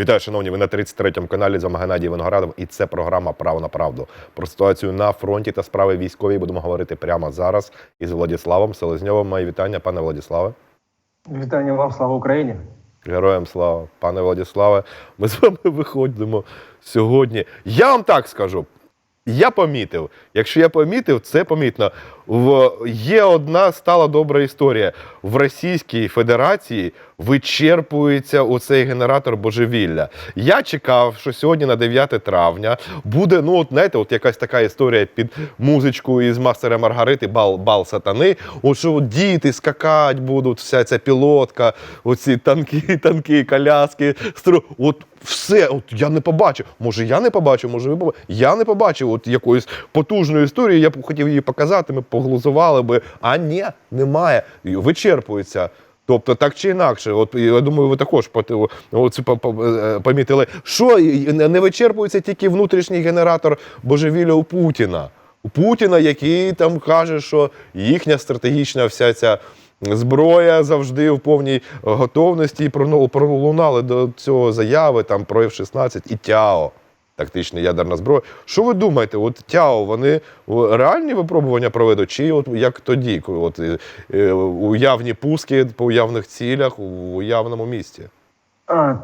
Вітаю, шановні. Ви на 33-му каналі з вами Геннадій Виноградов, і це програма Право на правду. Про ситуацію на фронті та справи військові будемо говорити прямо зараз із Владиславом Селезньовим. Мої вітання, пане Владиславе. Вітання вам, слава Україні! Героям слава, пане Владиславе. Ми з вами виходимо сьогодні. Я вам так скажу. Я помітив. Якщо я помітив, це помітно. В є одна стала добра історія. В Російській Федерації вичерпується оцей генератор божевілля. Я чекав, що сьогодні на 9 травня буде, ну от знаєте, от якась така історія під музичку із мастера Маргарити, бал, бал сатани. От що діти скакать будуть, вся ця пілотка, оці танки, танки, коляски, стру. От все, от я не побачив. Може, я не побачив, може, ви побачили. Я не побачив от якоїсь потужної історії. Я б хотів її показати, ми поглузували би. А ні, немає. Вичерпується. Тобто, так чи інакше, от я думаю, ви також е, помітили, що не вичерпується тільки внутрішній генератор божевілля у Путіна. У Путіна, який там каже, що їхня стратегічна вся ця зброя завжди в повній готовності і пролунали до цього заяви там про F-16 і ТЯО. Тактична ядерна зброя. Що ви думаєте, от ТЯО, вони реальні випробування проведуть, чи от як тоді, от, е, е, уявні пуски по уявних цілях у уявному місті?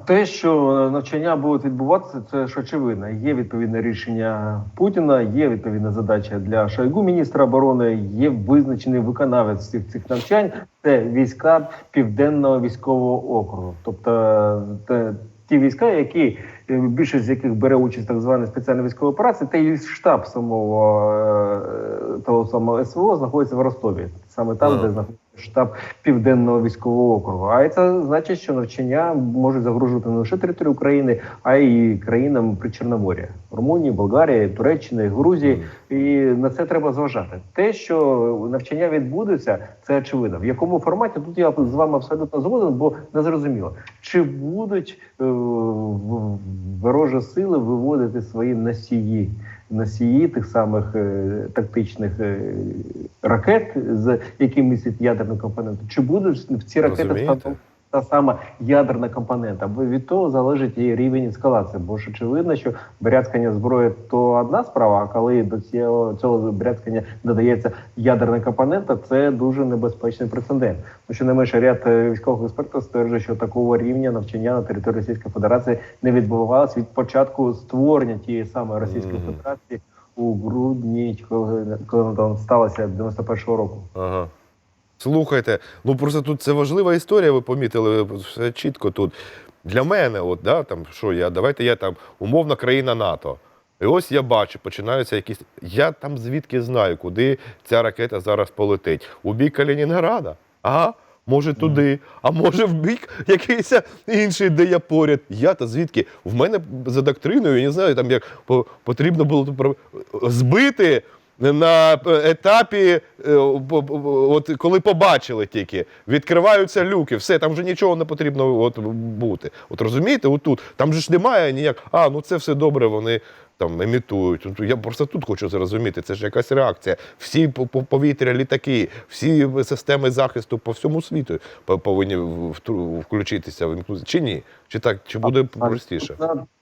Те, що навчання будуть відбуватися, це ж очевидно. Є відповідне рішення Путіна, є відповідна задача для Шойгу, міністра оборони, є визначений виконавець всіх цих навчань. Це війська Південного військового округу, тобто те, ті війська, які е, більшість з яких бере участь так званій спеціальній військовій операції, та й штаб самого е, того самого СВО знаходиться в Ростові, саме там, Ага. де знаходиться штаб Південного військового округу. А це значить, що навчання можуть загрожувати не лише територію України, а й країнам Причорномор'я Румунії, Болгарії, Туреччини, Грузії. І на це треба зважати. Те, що навчання відбудеться, це очевидно. В якому форматі тут я з вами абсолютно згоден, бо не зрозуміло, чи будуть е, ворожі сили виводити свої носії. Носії тих самих е, тактичних е, ракет, з якими ядерним компонентом. чи будуть в ці ракети та сама ядерна компонента, бо від того залежить і рівень ескалації. Бо ж очевидно, що брязкання зброї то одна справа, а коли до цього цього брязкання додається ядерна компонента, це дуже небезпечний прецедент. Тому що не менше ряд е, військових експертів стверджує, що такого рівня навчання на території Російської Федерації не відбувалося від початку створення тієї самої Російської. Федерації у грудні, коли, коли там сталося 91-го року. Ага. Слухайте, ну просто тут це важлива історія, ви помітили все чітко тут. Для мене, от, да, там, що я, давайте я там умовна країна НАТО. І ось я бачу, починаються якісь. Я там звідки знаю, куди ця ракета зараз полетить. У бік Калінінграда? Ага. Може туди, а може в бік якийсь інший, де я поряд. Я та звідки? В мене за доктриною, я не знаю, там як по- потрібно було збити на етапі, е, по- по- от коли побачили тільки, відкриваються люки, все, там вже нічого не потрібно от, бути. От розумієте, отут, там же ж немає ніяк, а ну це все добре, вони там імітують. От Я просто тут хочу зрозуміти, це ж якась реакція. Всі по- по- повітря, літаки, всі системи захисту по всьому світу по- повинні включитися, вимкнутися. Чи ні? Чи так, чи буде простіше?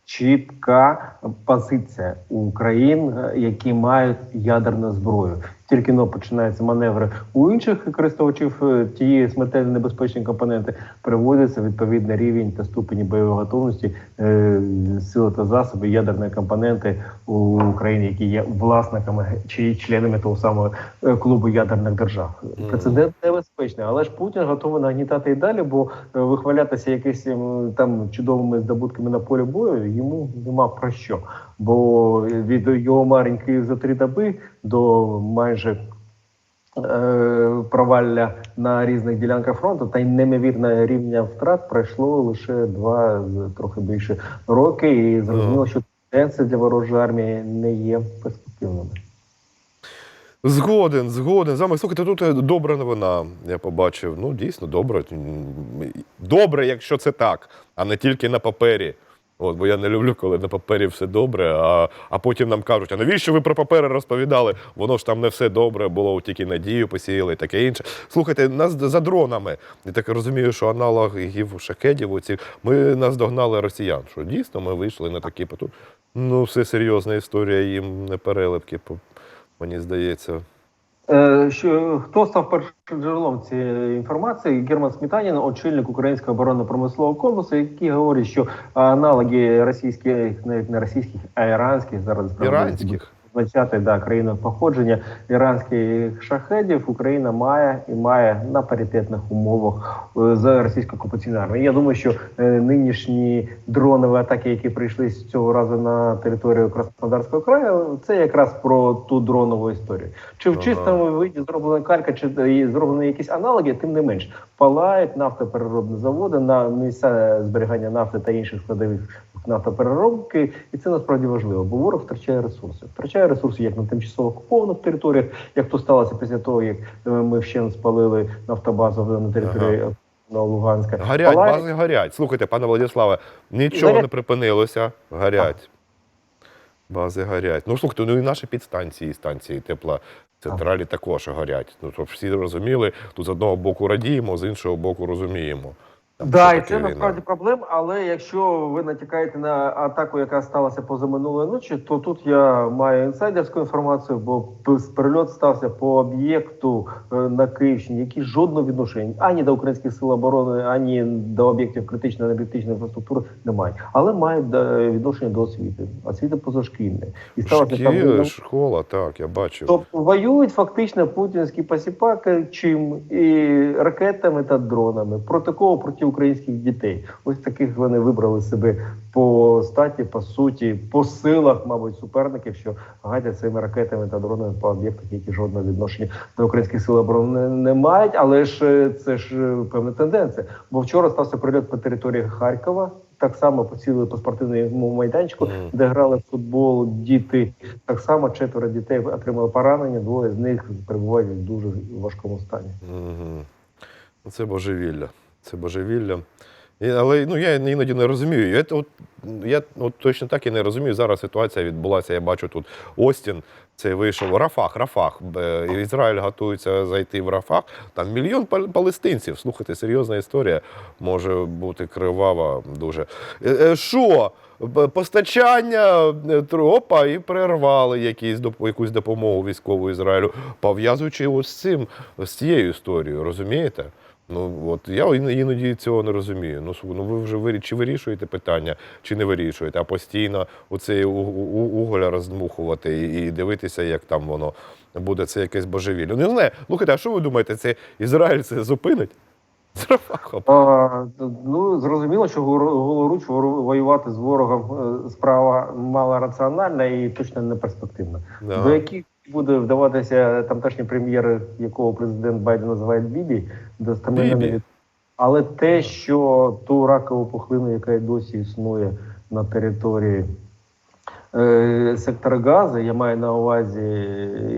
Чітка позиція у країн, е, які мають ядерну зброю. Тільки но починаються маневри у інших користувачів е, тієї смертельно небезпечної компоненти, приводиться відповідний рівень та ступені бойової готовності е, сили та засоби ядерної компоненти у країні, які є власниками чи членами того самого е, клубу ядерних держав. Прецедент небезпечний, але ж Путін готовий нагнітати і далі, бо е, вихвалятися якимись ем, там чудовими здобутками на полі бою йому нема про що. Бо від його маленької за три доби до майже е, провалля на різних ділянках фронту та й неймовірне рівня втрат пройшло лише два трохи більше роки, і зрозуміло, що тенденції для ворожої армії не є перспективними. Згоден, згоден. З вами слухайте, тут е, добра новина. Я побачив. Ну, дійсно, добре. Добре, якщо це так, а не тільки на папері. От, бо я не люблю, коли на папері все добре, а, а потім нам кажуть, а навіщо ви про папери розповідали? Воно ж там не все добре, було тільки надію посіяли і таке інше. Слухайте, нас за дронами. Я так розумію, що аналогів шахедів, оці, ми нас догнали росіян. Що дійсно ми вийшли на такі поту. Ну, все серйозна історія, їм не переливки, по- мені здається. Е, Що хто став першим джерелом цієї інформації? Герман Сметанін, очільник українського оборонно-промислового комплексу, який говорить, що аналоги російських, навіть не російських, а іранських зараз Іранських. Означати да, країну походження іранських шахедів Україна має і має на паритетних умовах е, з російською окупаційною армією. Я думаю, що е, нинішні дронові атаки, які прийшли з цього разу на територію Краснодарського краю, це якраз про ту дронову історію. Чи в чистому виді зроблена калька, чи е, зроблені якісь аналоги, тим не менш палають нафтопереробні заводи на місця зберігання нафти та інших складових нафтопереробки, і це насправді важливо, бо ворог втрачає ресурси. Втрачає ресурси як на тимчасово окупованих територіях, як то сталося після того, як е, ми ще спалили нафтобазу на території на Луганська. Горять, Палає- бази горять. Слухайте, пане Владиславе, нічого Горять. не припинилося. Горять. Бази горять. Ну, слухайте, ну і наші підстанції, станції тепла централі також горять. Ну, щоб всі розуміли, тут з одного боку радіємо, з іншого боку розуміємо. Да, і це насправді проблема. Але якщо ви натякаєте на атаку, яка сталася позаминулої ночі, то тут я маю інсайдерську інформацію, бо перельот стався по об'єкту е, на Київщині, який жодного відношення ані до українських сил оборони, ані до об'єктів критичної енергетичної інфраструктури немає. Але мають е, відношення до освіти, освіти позашкільної. І сталося там школа, так, я бачив. Тобто воюють фактично путінські посіпаки чим і ракетами та дронами. Проти кого? Проти українських дітей. Ось таких вони вибрали себе по статі, по суті, по силах, мабуть, суперників, що гатять цими ракетами та дронами по об'єктах, які жодного відношення до українських сил оборони не, мають. Але ж е, це ж е, певна тенденція. Бо вчора стався прильот по території Харкова. Так само поцілили по спортивному майданчику, Мгм. де грали в футбол діти. Так само четверо дітей отримали поранення, двоє з них перебувають в дуже важкому стані. Угу. Це божевілля. Це божевілля. І, але ну, я іноді не розумію. Я, от, я от, точно так і не розумію. Зараз ситуація відбулася. Я бачу тут Остін. Це вийшов Рафах, Рафах. Е, Ізраїль готується зайти в Рафах. Там мільйон пал- палестинців. Слухайте, серйозна історія може бути кривава дуже. Е, е, Що? Постачання опа, і перервали якісь, якусь допомогу військову Ізраїлю, пов'язуючи ось з цим, з цією історією, розумієте? Ну от я іноді цього не розумію. Ну ну ви вже вирі- чи вирішуєте питання, чи не вирішуєте, а постійно оцей уголя роздмухувати і, дивитися, як там воно буде. Це якесь божевілля. Ну не знаю. Слухайте, а що ви думаєте, це Ізраїль це зупинить? А, ну зрозуміло, що голоруч воювати з ворогом е, справа мало раціональна і точно не перспективна. Да. До яких буде вдаватися тамтешній прем'єр, якого президент Байден називає Бібі, достеменно Бібі. не від... Але те, що ту ракову пухлину, яка й досі існує на території е, сектора Гази, я маю на увазі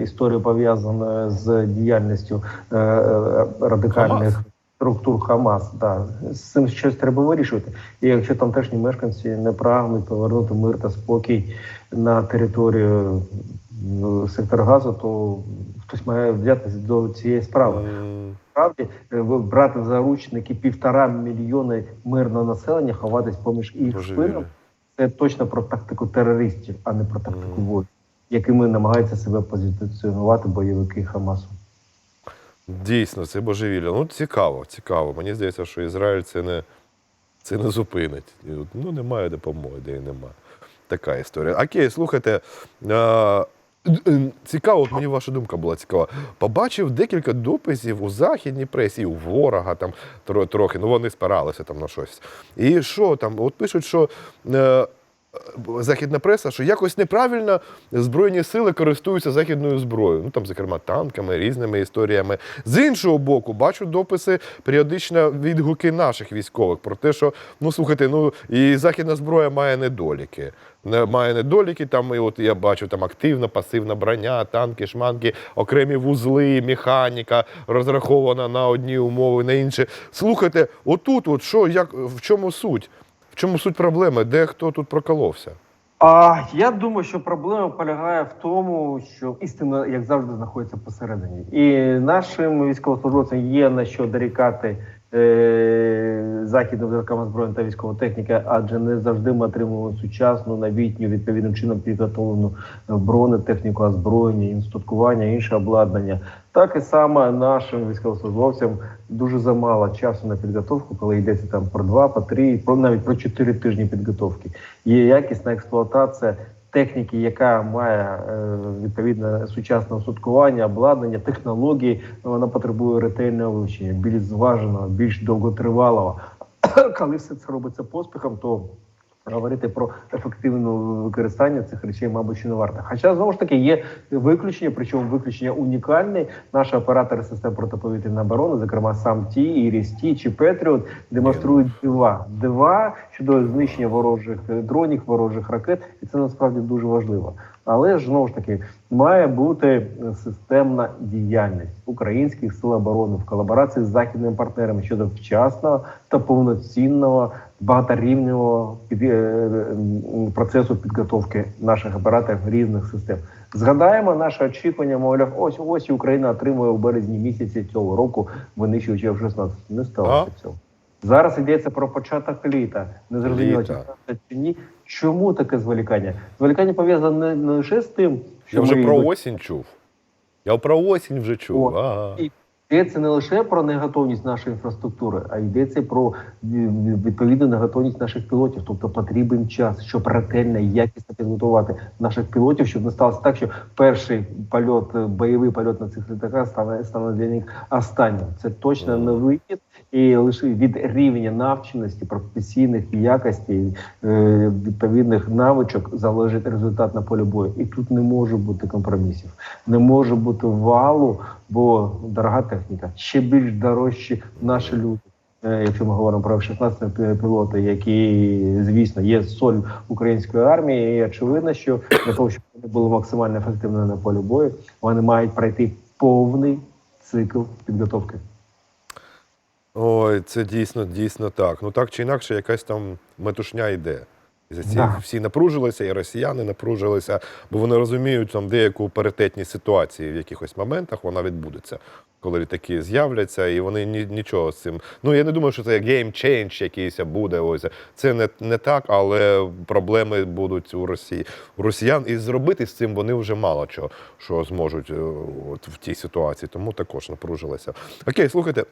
історію пов'язану з діяльністю е, е, радикальних Хамас? структур Хамас. Да. З цим щось треба вирішувати. І якщо тамтешні мешканці не прагнуть повернути мир та спокій на територію е, сектора газу, то хтось має взятися до цієї справи. М, Справді е, брати в заручники півтора мільйони мирного населення, ховатись поміж їх спинам. Це точно про тактику терористів, а не про тактику воїнів, якими намагаються себе позиціонувати бойовики Хамасу. Дійсно, це божевілля. Ну, цікаво, цікаво. Мені здається, що Ізраїль це не, це не зупинить. Ну, немає допомоги, де і немає. Така історія. Окей, слухайте. А, цікаво, мені ваша думка була цікава. Побачив декілька дописів у західній пресі, у ворога там трохи, ну вони спиралися там на щось. І що там? От пишуть, що. Е, західна преса, що якось неправильно збройні сили користуються західною зброєю. Ну там, зокрема, танками, різними історіями. З іншого боку, бачу дописи періодично відгуки наших військових про те, що ну слухайте, ну і західна зброя має недоліки. Не- Має недоліки, там і от я бачу там активна, пасивна броня, танки, шманки, окремі вузли, механіка розрахована на одні умови, на інші. Слухайте, отут, от що, як в чому суть? Чому суть проблеми? Де хто тут проколовся? А я думаю, що проблема полягає в тому, що істина, як завжди, знаходиться посередині, і нашим військовослужбовцям є на що дорікати західним виробникам зброї та військової техніки, адже не завжди ми отримуємо сучасну, новітню, відповідним чином підготовлену бронетехніку, озброєння, інструктування, інше обладнання. Так і саме нашим військовослужбовцям дуже замало часу на підготовку, коли йдеться там про два, по три, про навіть про чотири тижні підготовки. Є якісна експлуатація техніки, яка має е, відповідне сучасне устаткування, обладнання, технології. Вона потребує ретельного вивчення, більш зваженого, більш довготривалого. Коли все це робиться поспіхом, то говорити про ефективне використання цих речей, мабуть, не варто. Хоча знову ж таки є виключення, причому виключення унікальне. Наші оператори систем протиповітряної оборони, зокрема сам ті, Ірісті чи Петріот, демонструють дива. Дива щодо знищення ворожих дронів, ворожих ракет, і це насправді дуже важливо. Але ж знову ж таки має бути системна діяльність українських сил оборони в колаборації з західними партнерами щодо вчасного та повноцінного багаторівневого під, е, процесу підготовки наших операторів різних систем. Згадаємо наше очікування, мовляв, ось ось Україна отримує у березні місяці цього року винищувачі F-16. Не сталося цього. Зараз йдеться про початок літа. Не зрозуміло, чи Літа. чи ні. Чому таке зволікання? Зволікання пов'язане не лише з тим, що Я вже ми про осінь чув. Я про осінь вже чув. О, Ага. і йдеться не лише про неготовність нашої інфраструктури, а йдеться про відповідну неготовність наших пілотів. Тобто потрібен час, щоб ретельно і якісно підготувати наших пілотів, щоб не сталося так, що перший польот, е, бойовий польот на цих літаках стане стане для них останнім. Це точно не вихід, і лише від рівня навченості, професійних якостей, е, відповідних навичок залежить результат на полі бою. І тут не може бути компромісів, не може бути валу, бо дорога техніка, ще більш дорожчі наші люди. Е, Якщо ми говоримо про 16 пілоти, які звісно є соль української армії, і очевидно, що для того, щоб вони були максимально ефективними на полі бою, вони мають пройти повний цикл підготовки. Ой, це дійсно, дійсно так. Ну так чи інакше, якась там метушня йде. І за ці Да. всі напружилися, і росіяни напружилися, бо вони розуміють там деяку паритетність ситуації в якихось моментах вона відбудеться, коли літаки з'являться, і вони ні, нічого з цим. Ну я не думаю, що це game change якийсь буде. Ось це не, не так, але проблеми будуть у Росії у росіян, і зробити з цим вони вже мало чого що зможуть е, от в тій ситуації. Тому також напружилися. Окей, слухайте.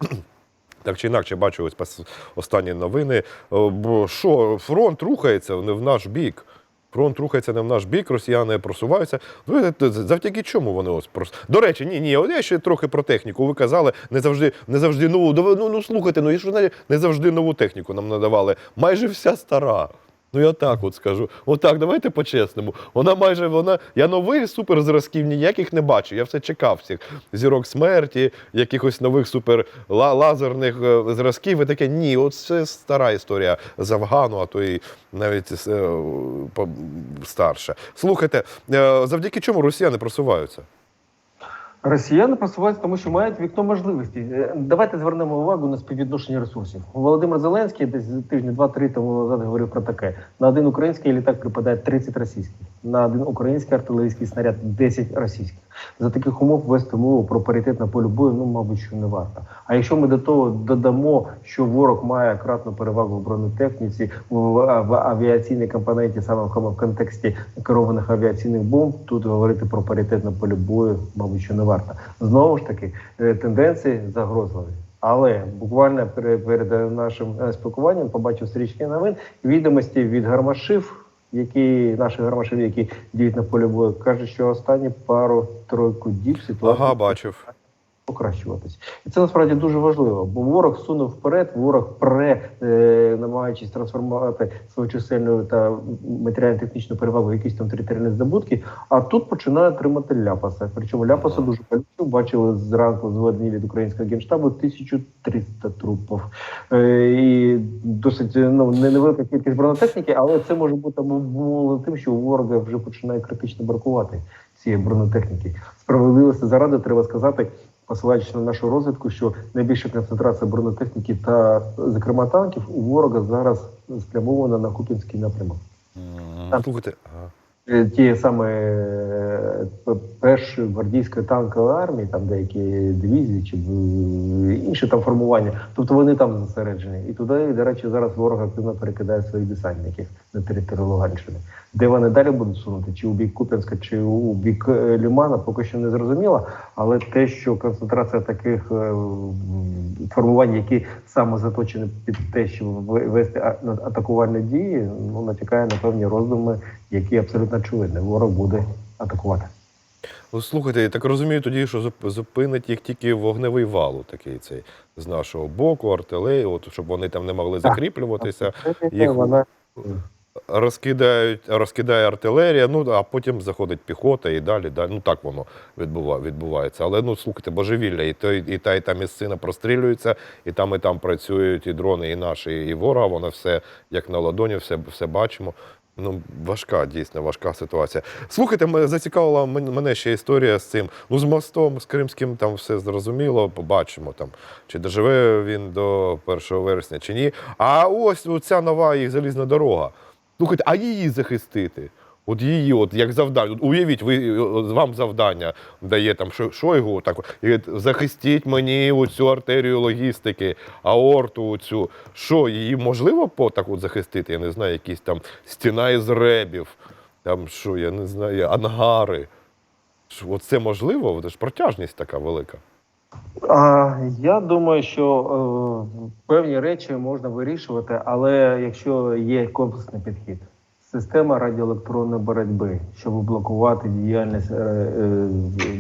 Так чи інакше, бачу ось останні новини. Е, Бо що, фронт рухається не в наш бік. Фронт рухається не в наш бік, росіяни просуваються. Е, завдяки чому вони ось просто. До речі, ні, ні, я ще трохи про техніку. Ви казали, не завжди, не завжди нову. Ну, ну, слухайте, ну і що не завжди нову техніку нам надавали. Майже вся стара. Ну я так от скажу. Отак, давайте по-чесному. Вона майже вона. Я нових суперзразків ніяких не бачу. Я все чекав всіх зірок смерті, якихось нових супер ла- лазерних е, зразків. І таке ні, от це стара історія з Афгану, а то і навіть е, старше. Слухайте, е, завдяки чому росіяни просуваються? Росіяни просуваються, тому що мають вікно можливості. Е, Давайте звернемо увагу на співвідношення ресурсів. Володимир Зеленський десь тижні два-три тому назад говорив про таке: на один український літак припадає 30 російських, на один український артилерійський снаряд 10 російських. За таких умов вести мову про паритет на полі бою, ну мабуть, що не варто. А якщо ми до того додамо, що ворог має кратну перевагу в бронетехніці, в, авіаційній компоненті, саме в контексті керованих авіаційних бомб, тут говорити про паритет на полі бою, мабуть, що не варто. Знову ж таки, е, тенденції загрозливі. Але буквально перед, перед нашим е, спілкуванням побачив стрічки новин відомості від гармашів, які наші гармашеві, які діють на полі бою, кажуть, що останні пару-тройку діб ситуація Ага, бачив. Покращуватись, і це насправді дуже важливо, бо ворог сунув вперед, ворог пре, е, намагаючись трансформувати свою чисельну та матеріально-технічну перевагу, в якісь там територіальні здобутки. А тут починає отримати ляпаса. Причому ляпаса дуже колючу. Бачили зранку зведені від українського генштабу 1300 трупів. Е, і досить ну не невелика кількість бронетехніки, але це може бути обумовлено тим, що у ворога вже починає критично бракувати цієї бронетехніки. Справедливості заради треба сказати, посилаючись на нашу розвідку, що найбільша концентрація бронетехніки та, зокрема, танків у ворога зараз спрямована на Купінський напрямок. Слухайте, Ті саме е, першої гвардійської танкової армії, там деякі дивізії чи е, інші там формування, тобто вони там зосереджені. І туди, до речі, зараз ворог активно перекидає своїх десантників на територію Луганщини. Де вони далі будуть сунути, чи у бік Куп'янська, чи у бік е, Лімана, поки що не зрозуміло. Але те, що концентрація таких е, формувань, які саме заточені під те, щоб вести атакувальні дії, ну натякає на певні роздуми, які абсолютно очевидні. Ворог буде атакувати. Ну, слухайте, я так розумію тоді, що зупинить їх тільки вогневий вал, такий цей з нашого боку, артилерії, от, щоб вони там не могли закріплюватися. Їх- вона розкидають, розкидає артилерія, ну а потім заходить піхота і далі. далі. Ну так воно відбува, відбувається. Але ну слухайте, божевілля, і той, і та, і та місцина прострілюється, і там, і там працюють і дрони, і наші, і ворога. Воно все як на ладоні, все, все бачимо. Ну, важка, дійсно, важка ситуація. Слухайте, зацікавила мене ще історія з цим. Ну, з мостом, з Кримським, там все зрозуміло, побачимо там, чи доживе він до 1 вересня, чи ні. А ось ця нова їх залізна дорога. Слухайте, а її захистити? От її, от як завдання. От Уявіть, ви от вам завдання дає там Шо- Шойгу, так і захистіть мені оцю артерію логістики, аорту цю. Що, її можливо по так от захистити? Я не знаю, якісь там стіна із ребів, там що, я не знаю, ангари. Що, От це можливо? Це ж протяжність така велика. А, я думаю, що е, певні речі можна вирішувати, але якщо є комплексний підхід, система радіоелектронної боротьби, щоб блокувати діяльність е, е,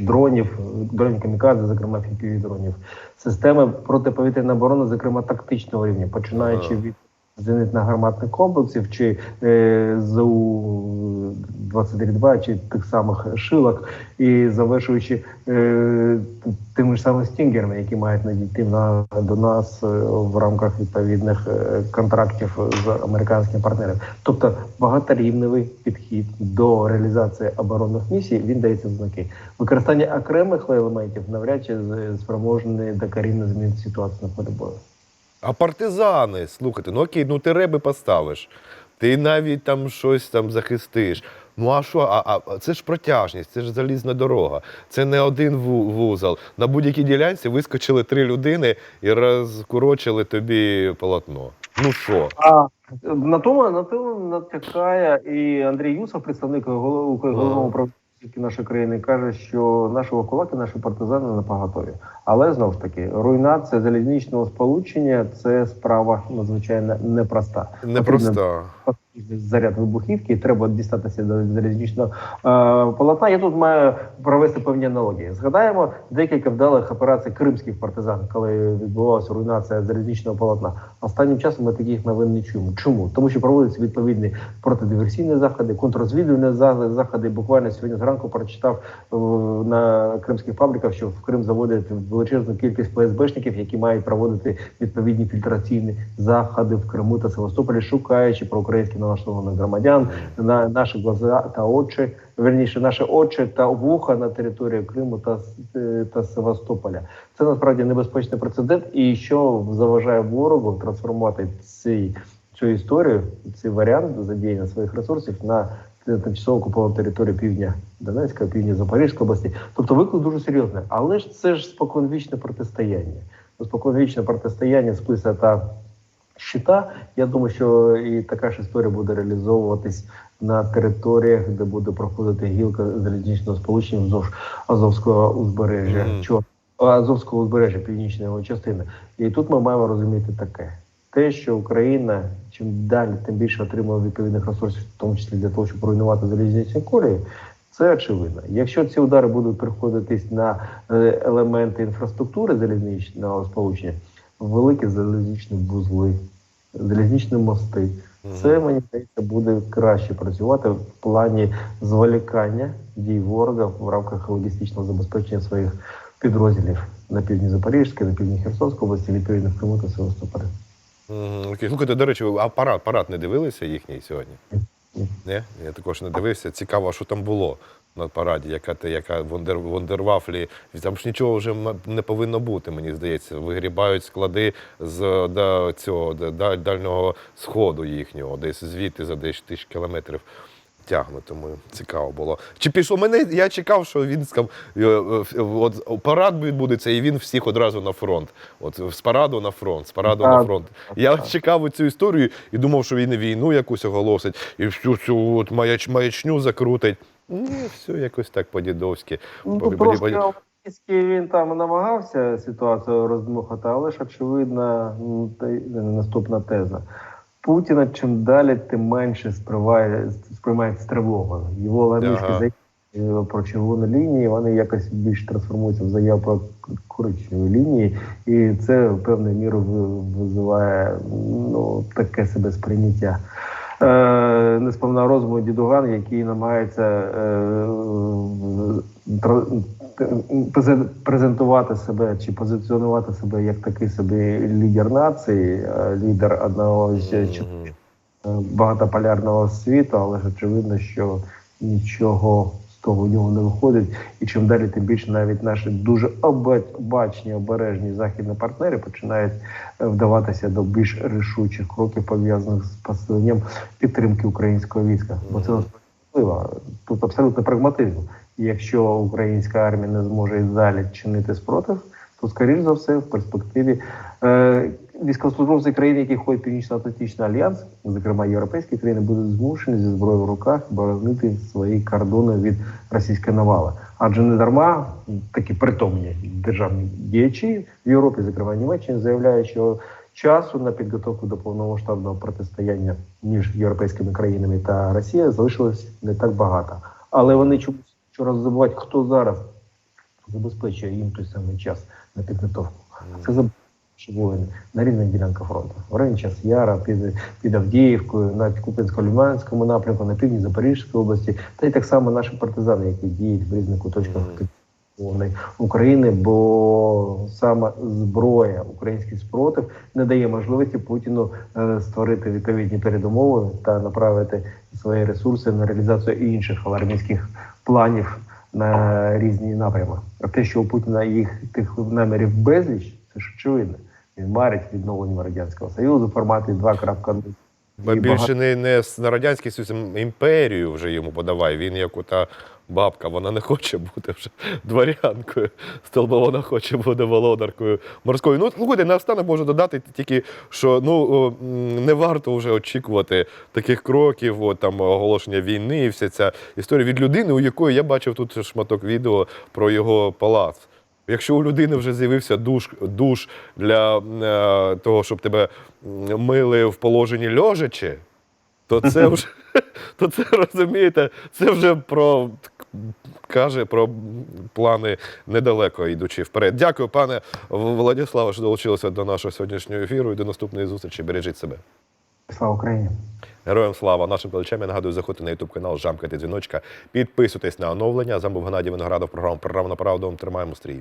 дронів, дронів камікадзе, зокрема фіків дронів, системи протиповітряної оборони, зокрема тактичного рівня, починаючи від зенитно-гарматних комплексів чи е, ЗУ 23 чи тих самих шилок, і завершуючи е, тими ж самими стінгерами, які мають надійти на до нас е, в рамках відповідних е, контрактів з американськими партнерами. Тобто багаторівневий підхід до реалізації оборонних місій він дається знаки. Використання окремих елементів навряд чи спроможне докорінно змінити ситуацію на полі бою. А партизани, слухайте, ну окей, ну ти реби поставиш, ти навіть там щось там захистиш. Ну а що? А, а це ж протяжність, це ж залізна дорога. Це не один ву- вузол. На будь-якій ділянці вискочили три людини і розкорочили тобі полотно. Ну що? А на тому на тому натякає і Андрій Юсов, представник голов- головного Ага. Управління нашої країни, каже, що наші кулаки, наші партизани не поготові. Але знову ж таки, руйнація залізничного сполучення це справа надзвичайно непроста. Непроста. Заряд вибухівки, треба дістатися до залізничного е, полотна. Я тут маю провести певні аналогії. Згадаємо декілька вдалих операцій кримських партизан, коли відбувалася руйнація залізничного полотна. Останнім часом ми таких новин не чуємо. Чому? Тому що проводяться відповідні протидиверсійні заходи, контррозвідувальні заходи. Буквально сьогодні зранку прочитав е, на кримських фабриках, що в Крим заводять величезну кількість ФСБшників, які мають проводити відповідні фільтраційні заходи в Криму та Севастополі, шукаючи проукраїнськи налаштованих громадян на наші глаза та очі, верніше, наші очі та вуха на території Криму та, е, та Севастополя. Це насправді небезпечний прецедент, і що заважає ворогу трансформувати цей, цю історію, цей варіант задіяння своїх ресурсів на тимчасово окуповану територію півдня Донецька, півдня Запорізької області. Тобто виклик дуже серйозний. Але ж це ж споконвічне протистояння. Споконвічне протистояння списа та щита. Я думаю, що і така ж історія буде реалізовуватись на територіях, де буде проходити гілка залізничного сполучення вздовж Азовського узбережжя, Мгм. Чор- Азовського узбережжя північної його частини. І тут ми маємо розуміти таке. Те, що Україна чим далі, тим більше отримує відповідних ресурсів, в тому числі для того, щоб руйнувати залізничні колії, це очевидно. Якщо ці удари будуть приходитись на е, елементи інфраструктури залізничного сполучення, великі залізничні вузли, залізничні мости, це мені здається буде краще працювати в плані зволікання дій ворога в рамках логістичного забезпечення своїх підрозділів на півдні Запорізької, на півдні Херсонської області, відповідно в Криму та Севастополі. Окей. Слухайте, до речі, ви апарат, апарат не дивилися їхній сьогодні? Ні. Ні? Я також не дивився. Цікаво, що там було. На параді, яка те, яка вондер, вондервафлі. Там ж нічого вже не повинно бути, мені здається. Вигрібають склади з да, цього да, да- дальнього сходу їхнього, десь звідти за десь тисяч кілометрів. Тягне, тому цікаво було. Чи пішло мене? Я чекав, що він скам, е, е, от парад відбудеться, і він всіх одразу на фронт. От з параду на фронт, з параду на фронт. Я чекав цю історію і думав, що він війну якусь оголосить, і всю цю от маяч, маячню закрутить. Ні, все якось так по-дідовськи. Ну, Бо- трошки бо- він там намагався ситуацію роздмухати, але ж очевидна м, та наступна теза. Путіна чим далі, тим менше сприймає, сприймають з тривогою. Його логічні Ага. заяви про червону лінію, вони якось більш трансформуються в заяву про коричневі лінії, і це певною мірою ви- визиває ну, таке себе сприйняття. Е, несповна розуму дідуган, який намагається е, презентувати себе чи позиціонувати себе як такий собі лідер нації, е, лідер одного з е, багатополярного світу, але ж очевидно, що нічого того у нього не виходить. І чим далі, тим більше навіть наші дуже оба- обачні, обережні західні партнери починають е, вдаватися до більш рішучих кроків, пов'язаних з посиленням підтримки українського війська. Бо це важливо. Тут абсолютно прагматизм. Якщо українська армія не зможе і далі чинити спротив, то скоріш за все в перспективі е, військовослужбовці країн, які входять в Північно-Атлантичний альянс, зокрема європейські країни, будуть змушені зі зброєю в руках боронити свої кордони від російської навали. Адже не дарма такі притомні державні діячі в Європі, зокрема Німеччині, заявляють, що часу на підготовку до повномасштабного протистояння між європейськими країнами та Росією залишилось не так багато. Але вони чомусь щораз розвивати, хто зараз забезпечує їм той самий час на підготовку. Це забезпечує воїни на різних ділянках фронту. В районі час Яра, під, під Авдіївкою, на Купинсько-Ліманському напрямку, на півдні Запорізької області, та й так само наші партизани, які діють в різних куточках України, бо саме зброя, український спротив не дає можливості Путіну е, створити відповідні передумови та направити свої ресурси на реалізацію інших алармійських планів на різні напрями. А те, що у Путіна їх тих намірів безліч, це ж очевидно. Він марить відновленням радянського союзу форматі 2.0. Більше не, не на Радянський Союз, а імперію вже йому подавай. Він як ота бабка, вона не хоче бути вже дворянкою. Столбо вона хоче бути володаркою морською. Ну, слухайте, наостанок можу додати тільки, що ну, не варто вже очікувати таких кроків, от, там, оголошення війни і вся ця історія від людини, у якої я бачив тут шматок відео про його палац. Якщо у людини вже з'явився душ, душ для е, того, щоб тебе мили в положенні лежачи, то це вже то це розумієте, це вже про каже про плани недалеко йдучи вперед. Дякую, пане Владиславе, що долучилися до нашого сьогоднішнього ефіру і до наступної зустрічі. Бережіть себе. Слава Україні! Героям слава нашим глядачам. Я нагадую, заходьте на ютуб канал, жамкайте дзвіночка, підписуйтесь на оновлення. З був Геннадій Виноградов, програма Право на правду. Тримаємо стрій.